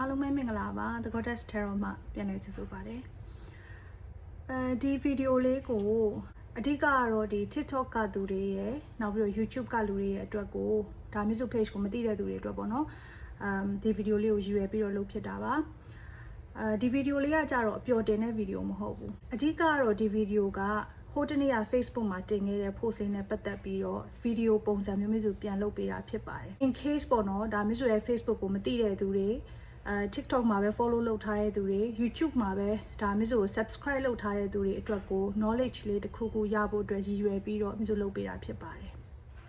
အားလုံးပဲမင်္ဂလာပါ The Goddess Tarot မှာပြန်လည်ကြိုဆိုပါရစေအဲဒီဗီဒီယိုလေးကိုအဓိကကတော့ဒီ TikTok ကသူတွေရယ်နောက်ပြီးတော့ YouTube ကလူတွေရဲ့အတွက်ကိုဒါမျိုးစု page ကိုမသိတဲ့သူတွေအတွက်ပေါ့နော်အမ်ဒီဗီဒီယိုလေးကိုရည်ရွယ်ပြီးတော့လုပ်ဖြစ်တာပါအဲဒီဗီဒီယိုလေးကကြတော့အပျော်တင်တဲ့ဗီဒီယိုမဟုတ်ဘူးအဓိကကတော့ဒီဗီဒီယိုကဟိုတနေ့က Facebook မှာတင်ခဲ့တဲ့ post နဲ့ပတ်သက်ပြီးတော့ဗီဒီယိုပုံစံမျိုးမျိုးစုပြန်လုပ်ပေးတာဖြစ်ပါတယ် in case ပေါ့နော်ဒါမျိုးဆိုရဲ့ Facebook ကိုမသိတဲ့သူတွေ အဲ TikTok မှာပဲ follow လုပ်ထားတဲ့သူတွေ YouTube မှာပဲဒါမျိုးဆို subscribe လုပ်ထားတဲ့သူတွေအတွက်ကို knowledge လေးတစ်ခုခုရဖို့အတွက်ရည်ရွယ်ပြီးတော့မျိုးစုလုပ်ပေးတာဖြစ်ပါတယ်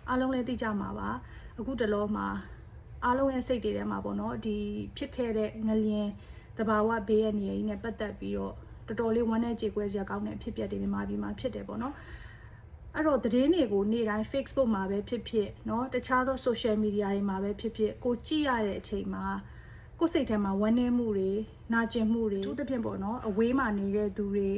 အားလုံးလည်းသိကြမှာပါအခုတလောမှာအားလုံးရဲ့စိတ်တွေထဲမှာပေါ့နော်ဒီဖြစ်ခဲ့တဲ့ငလျင်တဘာဝဘေးရဲ့နေရာကြီးနဲ့ပတ်သက်ပြီးတော့တော်တော်လေးဝမ်းနဲ့ကြေကွဲစရာကောင်းတဲ့အဖြစ်အပျက်တွေမြန်မာပြည်မှာဖြစ်တယ်ပေါ့နော် အဲ့တော့သတင်းတွေကိုနေ့တိုင်း Facebook မှာပဲဖြစ်ဖြစ်เนาะတခြားသော social media တွေမှာပဲဖြစ်ဖြစ်ကိုကြည့်ရတဲ့အချိန်မှာ ကိုယ်စိတ်ထဲမှာဝမ်းနည်းမှုတွေနာကျင်မှုတွေသူသဖြင့်ပေါ့နော်အဝေးမှာနေတဲ့သူတွေ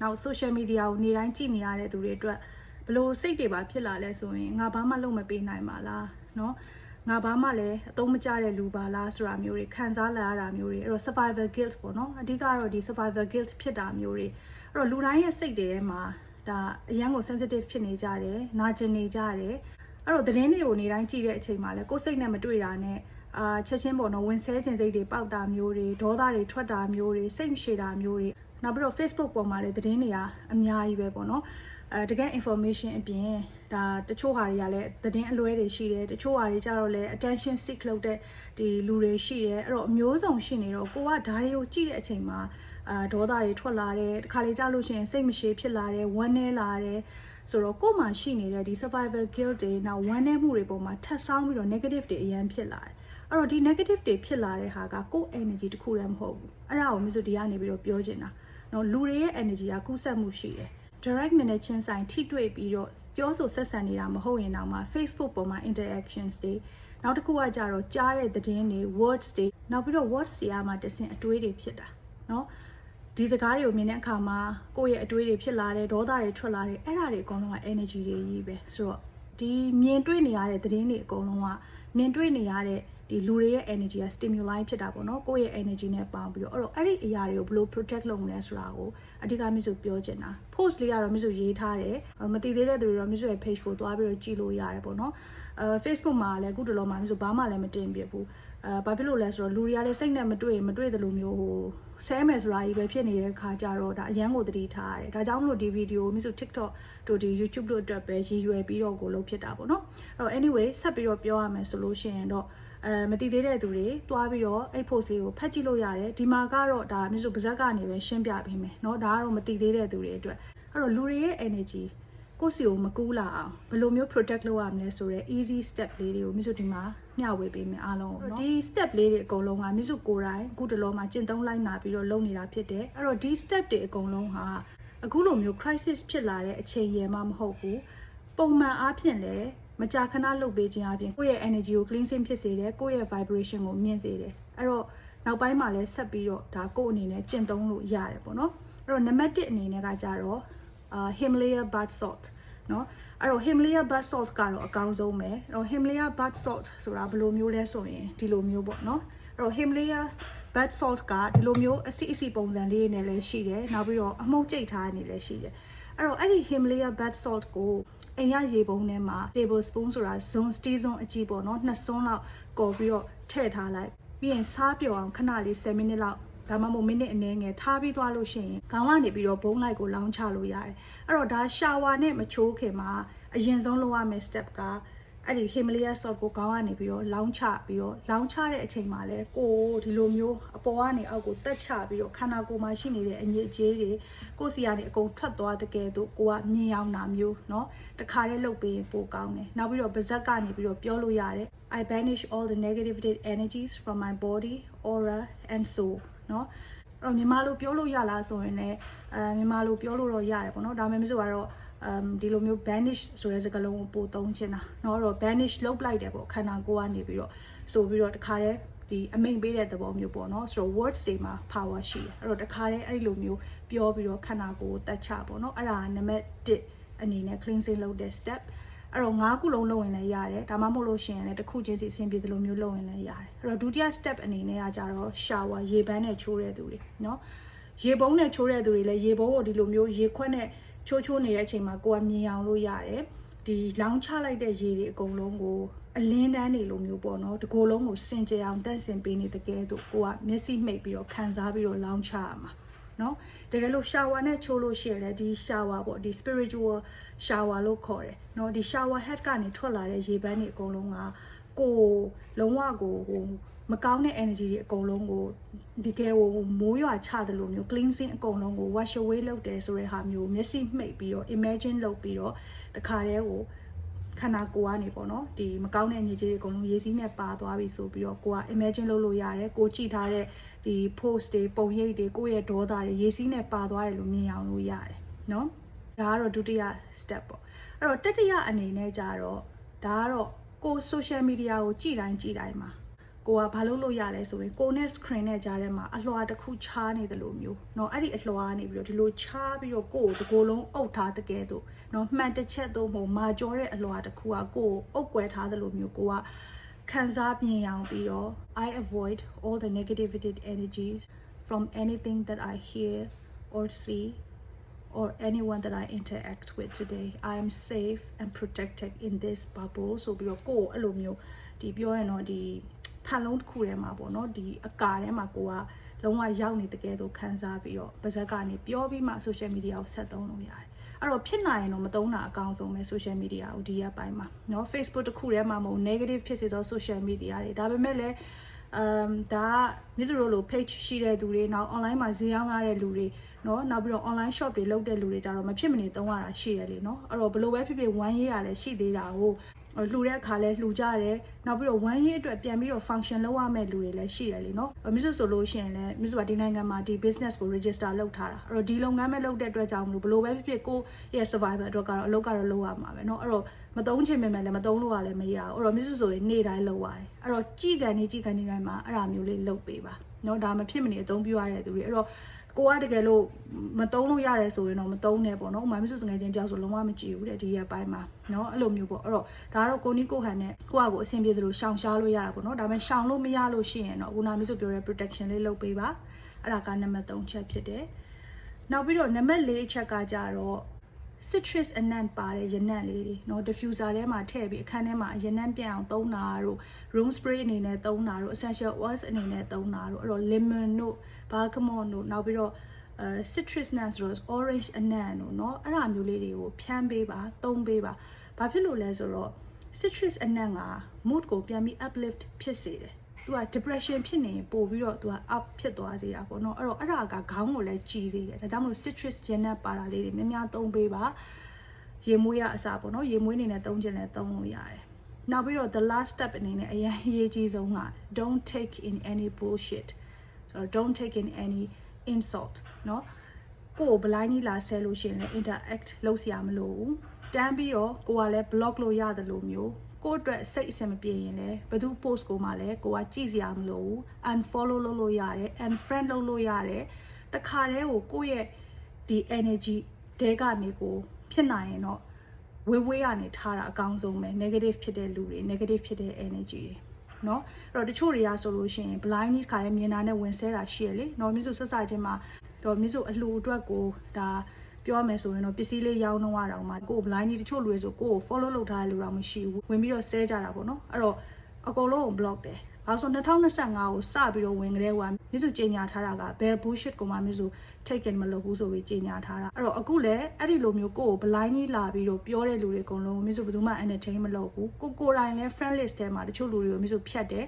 နောက် social media ကိုနေ့တိုင်းကြည့်နေရတဲ့သူတွေအတွက်ဘလို့စိတ်တွေပါဖြစ်လာလဲဆိုရင်ငါဘာမှလုပ်မပေးနိုင်ပါလားเนาะငါဘာမှလည်းအသုံးမကျတဲ့လူပါလားဆိုတာမျိုးတွေခံစားလာရတာမျိုးတွေအဲ့တော့ survival guilt ပေါ့နော်အဓိကတော့ဒီ survival guilt ဖြစ်တာမျိုးတွေအဲ့တော့လူတိုင်းရဲ့စိတ်တွေထဲမှာ ဒါအရန်ကို sensitive ဖြစ်နေကြတယ်နာကျင်နေကြတယ်အဲ့တော့သတင်းတွေကိုနေတိုင်းကြည့်တဲ့အချိန်မှာလဲကိုယ်စိတ်နဲ့မတွေ့တာနဲ့ အာချက်ချင်းပေါ့နော်ဝင်ဆဲခြင်းစိတ်တွေပေါက်တာမျိုးတွေဒေါသတွေထွက်တာမျိုးတွေစိတ်မရှိတာမျိုးတွေနောက်ပြီးတော့ Facebook ပေါ်မှာလည်းသတင်းတွေကအများကြီးပဲပေါ့နော်အဲတကယ် information အပြင်ဒါတချို့ဟာတွေကလည်းသတင်းအလွဲတွေရှိတယ်တချို့ဟာတွေကြတော့လည်း attention seek လုပ်တဲ့ဒီလူတွေရှိတယ်အဲ့တော့အမျိုးစုံရှိနေတော့ကိုကဓာတ်တွေကိုကြည့်တဲ့အချိန်မှာအာဒေါသတွေထွက်လာတယ်တခါလေကြာလို့ရှိရင်စိတ်မရှိဖြစ်လာတယ်ဝမ်းနည်းလာတယ်ဆိုတော့ကိုယ်မှာရှိနေတဲ့ဒီ survival guilt တွေနောက်ဝမ်းနည်းမှုတွေပေါ်မှာထပ်ဆောင်းပြီးတော့ negative တွေအရန်ဖြစ်လာတယ် အဲ့တော့ဒီ negative တွေဖြစ်လာတဲ့ဟာကကိုယ် energy တစ်ခုတည်းမဟုတ်ဘူးအဲ့ဒါကိုမျိုးစုဒီကနေပြီးတော့ပြောချင်တာနော်လူတွေရဲ့ energy ကကူးစက်မှုရှိတယ် direct နဲ့နဲ့ချင်းဆိုင်ထိတွေ့ပြီးတော့ပြောဆိုဆက်ဆံနေတာမဟုတ်ရင်တော့မှ Facebook ပေါ်မှာ interactions တွေနောက်တစ်ခုကကြတော့ကြားတဲ့သတင်းတွေ words တွေနောက်ပြီးတော့ words တွေအမှတဆင်အတွေးတွေဖြစ်တာเนาะ ဒီစကားတွေကိုမြင်တဲ့အခါမှာကိုယ့်ရဲ့အတွေးတွေဖြစ်လာတယ်ဒေါသတွေထွက်လာတယ်အဲ့ဒါတွေအကုန်လုံးက energy တွေကြီးပဲဆိုတော့ဒီမြင်တွေ့နေရတဲ့သတင်းတွေအကုန်လုံးကမြင်တွေ့နေရတဲ့ ဒီလူတွေရဲ့ energy က stimuli ဖြစ်တာပေါ့နော်ကိုယ့်ရဲ့ energy နဲ့ပေါင်းပြီးတော့အဲ့တော့အဲ့ဒီအရာတွေကိုဘယ်လို protect လုပ်မလဲဆိုတာကို အဓိကမြစ်ဆိုပြောချင်တာ post လေးကတော့မြစ်ဆိုရေးထားတယ်မသိသေးတဲ့သူတွေတော့မြစ်ဆိုရဲ့ page ကိုသွားပြီးတော့ကြည့်လို့ရတယ်ပေါ့နော်အဲ Facebook မှာလည်းအခုတလောမှာမြစ်ဆိုဘာမှလည်းမတင်ပြဘူးအဲဘာဖြစ်လို့လဲဆိုတော့လူတွေကလည်းစိတ်နဲ့မတွေ့ရင်မတွေ့တယ်လို့မျိုးဟိုဆဲမယ်ဆိုတာကြီးပဲဖြစ်နေတဲ့ခါကြတော့ဒါအရန်ကိုသတိထားရတယ်ဒါကြောင့်မလို့ဒီဗီဒီယိုမြစ်ဆို TikTok တို့ဒီ YouTube တို့အတွက်ပဲရည်ရွယ်ပြီးတော့ကိုလုပ်ဖြစ်တာပေါ့နော်အဲ့တော့ anyway ဆက်ပြီးတော့ပြောရမယ်ဆိုလို့ရှိရင်တော့အဲမတည်သေးတဲ့သူတွေတွားပြီးတော့အဲ့ post လေးကိုဖတ်ကြည့်လို့ရတယ်ဒီမှာကတော့ဒါမြစ်ဆိုပါဇက်ကနေပဲရှင်းပြပေးမယ်เนาะဒါက တော့မတည်သေးတဲ့သူတွေအတွက်အဲ့တော့လူတွေရဲ့ energy ကိုယ့်စီကိုမကူးလာအောင်ဘယ်လိုမျိုး protect လုပ်ရမလဲဆိုတော့ easy step လေးတွေကိုမြို့စုဒီမှာမျှဝေပေးမယ်အားလုံးနော်ဒီ step လေးတွေအကုန်လုံးကမြို့စုကိုယ်တိုင်အခုတလောမှာကျင့်သုံးလိုက်နာပြီးတော့လုပ်နေတာဖြစ်တယ်အဲ့တော့ဒီ step တွေအကုန်လုံးဟာအခုလိုမျိုး crisis ဖြစ်လာတဲ့အချိန်ရယ်မှမဟုတ်ဘူးပုံမှန်အားဖြင့်လည်းမကြာခဏလုပ်ပေးခြင်းအပြင်ကိုယ့်ရဲ့ energy ကို cleansing ဖြစ်စေတယ်ကိုယ့်ရဲ့ vibration ကိုမြင့်စေတယ်အဲ့တော့နောက်ပိုင်းမှာလည်းဆက်ပြီးတော့ဒါကိုယ့်အနေနဲ့ကျင့်သုံးလို့ရတယ်ပေါ့နော် အဲ့တော့နံပါတ်1အနေနဲ့ကကြတော့အာ Himalaya bath salt เนาะအဲ့တော့ Himalaya bath salt ကတော့အကောင်းဆုံးပဲအဲ့တော့ Himalaya bath salt ဆိုတာဘယ်လိုမျိုးလဲဆိုရင်ဒီလိုမျိုးပေါ့เนาะအဲ့တော့ Himalaya bath salt ကဒီလိုမျိုးအစီအစီပုံစံလေးနဲ့လည်းရှိတယ်နောက်ပြီးတော့အမှုန့်ကျိတ်ထားနေလည်းရှိတယ်အဲ့တော့အဲ့ဒီ Himalaya bath salt ကိုအိမ်ရရေပုံထဲမှာ tablespoon ဆိုတာ zone teaspoon အကြီးပေါ့เนาะနှစ်စွန်းလောက်ကော်ပြီးတော့ထည့်ထားလိုက်ပြီးရင်စားပြော်အောင်ခဏလေး10မိနစ်လောက် ဒါမှမဟုတ်မိနစ်အနည်းငယ်ထားပြီးသွားလို့ရှိရင်ခေါင်းကနေပြီးတော့ဘုံလိုက်ကိုလောင်းချလို့ရတယ်အဲ့တော့ဒါရှာဝါနဲ့မချိုးခင်မှာအရင်ဆုံးလုပ်ရမယ့် step ကအဲ့ဒီ Himalaya salt ကိုခေါင်းကနေပြီးတော့လောင်းချပြီးတော့လောင်းချတဲ့အချိန်မှာလဲကိုဒီလိုမျိုးအပေါ်ကနေအောက်ကိုတက်ချပြီးတော့ခန္ဓာကိုယ်မှာရှိနေတဲ့အညစ်အကြေးတွေကိုယ်စီကနေအကုန်ထွက်သွားတဲ့ကဲတော့ကိုကမြင်အောင်တာမျိုးเนาะတခါတည်းလုပ်ပေးရင်ပိုကောင်းတယ်နောက်ပြီးတော့ပါဇက်ကနေပြီးတော့ပြောလို့ရတယ် I banish all the negative energies from my body aura and soul เนาะအဲ့တော့မြန်မာလိုပြောလို့ရလားဆိုရင်လည်းအဲမြန်မာလိုပြောလို့တော့ရတယ်ပေါ့နော်ဒါပေမဲ့မဆိုတော့ um ဒီလိုမျိုး banish ဆိုတဲ့စကားလုံးကိုပို့သုံးချင်တာเนาะတော့ banish လုပ်လိုက်တယ်ပေါ့ခန္ဓာကိုယ်ကနေပြီးတော့ဆိုပြီးတော့တခါတည်းဒီအမိန်ပေးတဲ့သဘောမျိုးပေါ့နော်ဆိုတော့ words တွေမှာ power ရှိတယ်အဲ့တော့တခါတည်းအဲ့လိုမျိုးပြောပြီးတော့ခန္ဓာကိုယ်ကိုတတ်ချပေါ့နော်အဲ့ဒါကနံပါတ်1အနေနဲ့ cleansing လုပ်တဲ့ step အဲ့တော့၅ခုလုံးလုပ်ရင်လည်းရတယ်ဒါမှမဟုတ်လို့ရှိရင်လည်းတစ်ခုချင်းစီအဆင်ပြေသလိုမျိုးလုပ်ရင်လည်းရတယ်အဲ့တော့ဒုတိယ step အနေနဲ့ကကြတော့ shower ရေပန်းနဲ့ချိုးတဲ့သူတွေเนาะရေပုံးနဲ့ချိုးတဲ့သူတွေလည်းရေပုံးကိုဒီလိုမျိုးရေခွက်နဲ့ချိုးချိုးနေတဲ့အချိန်မှာကိုကမြင်အောင်လို့ရတယ်ဒီလောင်းချလိုက်တဲ့ရေတွေအကုန်လုံးကိုအလင်းတန်းနေလိုမျိုးပေါ့နော်ဒီကိုယ်လုံးကိုစင်ကြယ်အောင်တန့်စင်ပေးနေတကယ်တော့ကိုကမျက်စိမှိတ်ပြီးတော့ခံစားပြီးတော့လောင်းချရမှာ နော်တကယ်လို့ shower နဲ့ချိုးလို့ရှိရင်လည်းဒီ shower ပေါ့ဒီ spiritual shower လို့ခေါ်တယ်နော်ဒီ shower head ကနေထွက်လာတဲ့ရေပန်းတွေအကုန်လုံးကကိုလုံးဝကိုဟိုမကောင်းတဲ့ energy တွေအကုန်လုံးကိုဒီကဲဟိုမိုးရွာချတယ်လို့မျိုး cleansing အကုန်လုံးကို wash away လုပ်တယ်ဆိုတဲ့ဟာမျိုးမျက်စိမှိတ်ပြီးတော့ imagine လုပ်ပြီးတော့တခါတည်းကို ခန္ဓာကိုယ်ကနေပေါ့နော်ဒီမကောင်းတဲ့ညစ်ကြေးတွေအကုန်လုံးရေစီးနဲ့ပါသွားပြီဆိုပြီးတော့ကိုက imagine လုပ်လို့ရတယ်ကိုကြည့်ထားတဲ့ဒီ post တွေပုံရိပ်တွေကိုယ့်ရဲ့ဒေါသတွေရေစီးနဲ့ပါသွားတယ်လို့မြင်အောင်လို့ရတယ်နော်ဒါကတော့ဒုတိယ step ပေါ့အဲ့တော့တတိယအနေနဲ့ကြတော့ဒါကတော့ကို social media ကိုကြည့်တိုင်းကြည့်တိုင်းမှာ ကိုကဘာလုပ်လို့ရလဲဆိုရင်ကိုနဲ့ screen နဲ့ကြားထဲမှာအလွှာတစ်ခုချားနေတယ်လို့မျိုးเนาะအဲ့ဒီအလွှာကနေပြီးတော့ဒီလိုချားပြီးတော့ကိုကိုတကိုယ်လုံးအုပ်ထားတဲ့ကဲတော့เนาะမှန်တစ်ချက်တော့မဟုတ်မာကြောတဲ့အလွှာတစ်ခုကကိုကိုအုပ်ကွယ်ထားတယ်လို့မျိုးကိုကခံစားမြင်အောင်ပြီးတော့ I avoid all the negativity energies from anything that I hear or see or anyone that I interact with today I am safe and protected in this bubble ဆိုပြီးတော့ကိုယ်အဲ့လိုမျိုးဒီပြောရင်တော့ဒီ ဖန်လုံးတစ်ခုထဲမှာပေါ့နော်ဒီအကာထဲမှာကိုကလုံးဝရောက်နေတကယ်တော့ခံစားပြီးတော့ပါဇက်ကနေပြောပြီးမှ social media ကိုဆက်သုံးလို့ရတယ်အဲ့တော့ဖြစ်နိုင်ရင်တော့မသုံးတာအကောင်းဆုံးပဲ social media ကိုဒီရက်ပိုင်းမှာเนาะ Facebook တစ်ခုထဲမှာမဟုတ် negative ဖြစ်စေသော social media တွေဒါပေမဲ့လည်း um ဒါကမြစ်စရိုလို page ရှိတဲ့သူတွေနောက် online မှာဈေးရောင်းရတဲ့လူတွေเนาะနောက်ပြီးတော့ online shop တွေလုပ်တဲ့လူတွေကြတော့မဖြစ်မနေသုံးရတာရှိရလေเนาะအဲ့တော့ဘယ်လိုပဲဖြစ်ဖြစ် one year ရလည်းရှိသေးတာကို လှူတဲ့အခါလဲလှူကြတယ်နောက်ပြီးတော့1 year အတွက်ပြန်ပြီးတော့ function လုပ်ရမယ့်လူတွေလည်းရှိတယ်လေနော်မြစ်စုဆိုလို့ရှိရင်လည်းမြစ်စုကဒီနိုင်ငံမှာဒီ business ကို register လုပ်ထားတာအဲ့တော့ဒီလုပ်ငန်းမဲ့လုပ်တဲ့အတွက်ကြောင့်မလို့ဘလို့ပဲဖြစ်ဖြစ်ကိုရဲ့ survival အတွက်ကတော့အလုပ်ကတော့လုပ်ရမှာပဲနော်အဲ့တော့မတုံးချင်ပေမဲ့လည်းမတုံးလို့ရလည်းမရဘူးအဲ့တော့မြစ်စုဆိုရင်နေ့တိုင်းလုပ်ရတယ်အဲ့တော့ကြည်ကန်နေကြည်ကန်နေတိုင်းမှာအဲ့ဒါမျိုးလေးလုပ်ပေးပါနော်ဒါမဖြစ်မနေအသုံးပြုရတဲ့သူတွေအဲ့တော့ ကိုကတကယ်လို့မတုံးလို့ရတယ်ဆိုရင်တော့မတုံးနဲ့ပေါ့နော်။ဥမာမျိုးစုငယ်ချင်းတယောက်ဆိုလုံးဝမကြည့်ဘူးတဲ့ဒီရက်ပိုင်းမှာနော်အဲ့လိုမျိုးပေါ့။အဲ့တော့ဒါကတော့ကိုနီးကိုဟန်နဲ့ကိုကကိုအဆင်ပြေသလိုရှောင်ရှားလို့ရတာပေါ့နော်။ဒါပေမဲ့ရှောင်လို့မရလို့ရှိရင်တော့ခုနမျိုးစုပြောတဲ့ protection လေးလုပ်ပေးပါ။အဲ့ဒါကနံပါတ်3ချက်ဖြစ်တယ်။နောက်ပြီးတော့နံပါတ်4အချက်ကကြတော့ citrus အနံ့ပါတဲ့ရနံ့လေးတွေเนาะ diffuser ထဲမှာထည့်ပြီးအခန်းထဲမှာရနံ့ပြန့်အောင်သုံးတာတို့ room spray အနေနဲ့သုံးတာတို့ essential oils အနေနဲ့သုံးတာတို့အဲ့တော့ lemon တို့ bergamot တို့နောက်ပြီးတော့အဲ citrus နံဆိုတော့ orange အနံ့တို့เนาะအဲ့ဒါမျိုးလေးတွေကိုဖြန်းပေးပါသုံးပေးပါဘာဖြစ်လို့လဲဆိုတော့ citrus အနံ့က mood ကိုပြန်ပြီး uplift ဖြစ်စေတယ် သူက depression ဖြစ်နေရင်ပို့ပြီးတော့သူက up ဖြစ်သွားစေတာပေါ့နော်အဲ့တော့အဲ့ဒါကခေါင်းကိုလည်းကြည်စေတယ်ဒါကြောင့်မို့ citrus ဂျန်နတ်ပါတာလေးတွေများများသုံးပေးပါရေမွေးရအစားပေါ့နော်ရေမွေးနေနဲ့သုံးခြင်းနဲ့သုံးလို့ရတယ်နောက်ပြီးတော့ the last step အနေနဲ့အရင်အရေးကြီးဆုံးက don't take in any bullshit ဆိုတော့ don't take in any insult เนาะကိုယ်ဘလိုင်းကြီးလာဆဲလို့ရှိရင်လည်း interact လုပ်စရာမလိုဘူးတန်းပြီးတော့ကိုကလည်း block လို့ရတယ်လို့မျိုး ကိုယ့်အတွက်စိတ်အဆင်မပြေရင်လည်းဘယ်သူ post ကိုမှလည်းကိုကကြည့်စရာမလိုဘူး unfollow လုပ်လို့ရတယ် unfriend လုပ်လို့ရတယ်တခါတည်းကိုကိုယ့်ရဲ့ဒီ energy တဲကနေကိုဖြစ်နိုင်ရင်တော့ဝေးဝေးကနေထားတာအကောင်းဆုံးပဲ negative ဖြစ်တဲ့လူတွေ negative ဖြစ်တဲ့ energy တွေเนาะအဲ့တော့တချို့တွေကဆိုလို့ရှိရင် blind ကြီးခါရဲမြင်တာနဲ့ဝင်ဆဲတာရှိရလေเนาะမြစ်စုဆက်စချင်းမှာတော့မြစ်စုအလှူအတွက်ကိုဒါ ပြောရမယ်ဆိုရင်တော့ပစ္စည်းလေးရောင်းတော့ရအောင်မှာကိုယ် blind ကြီးတချို့လူတွေဆိုကိုယ်ကို follow လုပ်ထားတဲ့လူတော့မရှိဘူးဝင်ပြီးတော့ဆဲကြတာပေါ့နော်အဲ့တော့အကုန်လုံးကို block တယ်ဘာလို့ဆို2025ကိုစပြီးတော့ဝင်ကြတဲ့ဟိုကမြစ်စုကြေညာထားတာကဘယ် bullshit ကိုမှမြစ်စု take in မလုပ်ဘူးဆိုပြီးကြေညာထားတာအဲ့တော့အခုလည်းအဲ့ဒီလိုမျိုးကိုယ်ကို blind ကြီးလာပြီးတော့ပြောတဲ့လူတွေအကုန်လုံးမြစ်စုဘယ်သူမှ entertain မလုပ်ဘူးကိုကိုယ်တိုင်လည်း friend list ထဲမှာတချို့လူတွေကိုမြစ်စုဖြတ်တယ်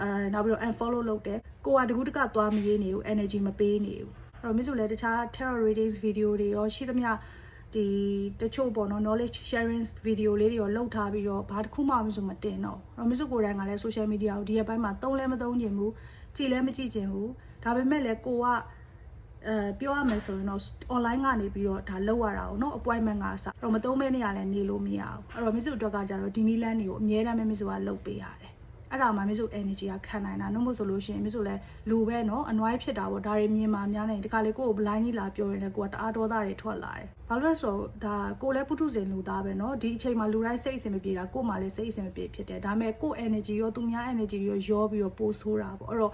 အဲနောက်ပြီးတော့ unfollow လုပ်တယ်ကိုကတကူးတကသွားမရေးနေဘူး energy မပေးနေဘူး အဲ့တော့မြစ်စုလည်းတခြား terror readings video တွေရောရှိသမျှဒီတချို့ပေါ့နော် knowledge sharing video လေးတွေရောလုပ်ထားပြီးတော့ဘာတစ်ခုမှမဆိုမတင်တော့အဲ့တော့မြစ်စုကိုယ်တိုင်ကလည်း social media ကိုဒီရက်ပိုင်းမှာသုံးလဲမသုံးချင်ဘူးကြည်လဲမကြည့်ချင်ဘူးဒါပေမဲ့လည်းကိုကအဲပြောရမယ်ဆိုရင်တော့ online ကနေပြီးတော့ဒါလောက်ရတာ哦เนาะ appointment ကအစအဲ့တော့မသုံးမဲနေရလဲနေလို့မရဘူးအဲ့တော့မြစ်စုအတွက်ကကြတော့ဒီနီလန်းတွေကိုအများတမ်းပဲမြစ်စုကလုပ်ပေးရတယ် အဲ့ဒါမှမြစ်စု energy ကခံနိုင်တာနှုတ်မို့ဆိုလို့ရှိရင်မြစ်စုလည်းလူပဲเนาะအနွိုင်းဖြစ်တာပေါ့ဒါတွေမြင်မှများနေဒီကလေးကိုကို blind ကြီးလာပြောရင်လည်းကိုကတအားဒေါသတွေထွက်လာတယ်ဘာလို့လဲဆိုတော့ဒါကိုလည်းပုထုဇဉ်လူသားပဲเนาะဒီအချိန်မှာလူတိုင်းစိတ်အဆင်မပြေတာကိုမှလည်းစိတ်အဆင်မပြေဖြစ်တယ်ဒါပေမဲ့ကို energy ရောသူများ energy ရောရောပြီးတော့ပိုးဆိုးတာပေါ့အဲ့တော့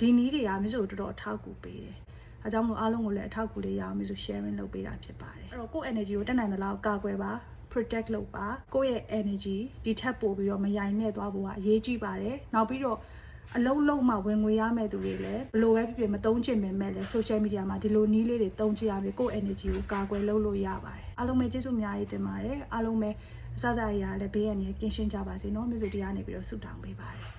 ဒီနည်းတွေကမြစ်စုတော်တော်အထောက်အကူပေးတယ်အဲကြောင့်မို့အားလုံးကိုလည်းအထောက်အကူလေးရအောင်မြစ်စု sharing လုပ်ပေးတာဖြစ်ပါတယ်အဲ့တော့ကို energy ကိုတက်နိုင်သလောက်ကာကွယ်ပါ protect လုပ်ပါကိုယ့်ရဲ့ energy ဒီထက်ပိုပြီးတော့မယိုင်နဲ့သွားဖို့ကအရေးကြီးပါတယ်နောက်ပြီးတော့အလုံးလုံးမှဝင်ငွေရမဲ့သူတွေလည်းဘလို့ပဲဖြစ်ဖြစ်မသုံးချင်ပေမဲ့လည်း social media မှာဒီလိုနီးလေးတွေသုံးချင်ရပြီကိုယ့် energy ကိုကာကွယ်လုပ်လို့ရပါတယ်အားလုံးပဲကျေးဇူးအများကြီးတင်ပါတယ်အားလုံးပဲအစစအရာလည်းဘေးရန်ကြီးကင်းရှင်းကြပါစေနော်မြို့စုတရားနေပြီးတော့ဆုတောင်းပေးပါတယ်